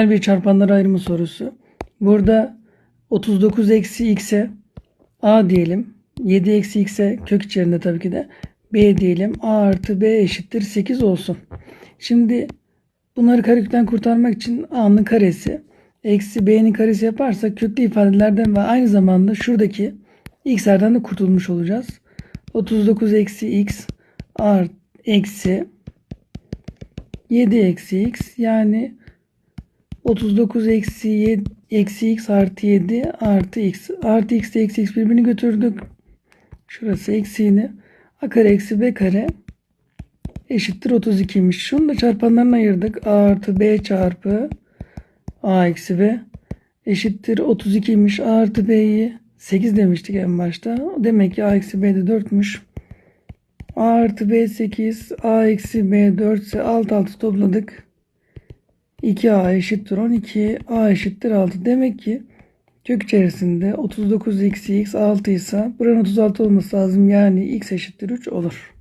bir çarpanlar ayrımı sorusu. Burada 39 eksi x'e a diyelim. 7 eksi x'e kök içerisinde tabii ki de b diyelim. a artı b eşittir 8 olsun. Şimdi bunları karekökten kurtarmak için a'nın karesi eksi b'nin karesi yaparsak köklü ifadelerden ve aynı zamanda şuradaki x'lerden de kurtulmuş olacağız. 39 eksi x art eksi 7 eksi x yani 39 eksi 7 eksi x artı 7 artı x artı x ile eksi x birbirini götürdük. Şurası eksiğini a kare eksi b kare eşittir 32'ymiş. Şunu da çarpanlarına ayırdık. a artı b çarpı a eksi b eşittir 32'ymiş. a artı b'yi 8 demiştik en başta. Demek ki a eksi b de 4'müş. a artı b 8 a eksi b 4 ise alt altı topladık. 2a eşittir 12 a eşittir 6. Demek ki kök içerisinde 39 eksi x 6 ise buranın 36 olması lazım. Yani x eşittir 3 olur.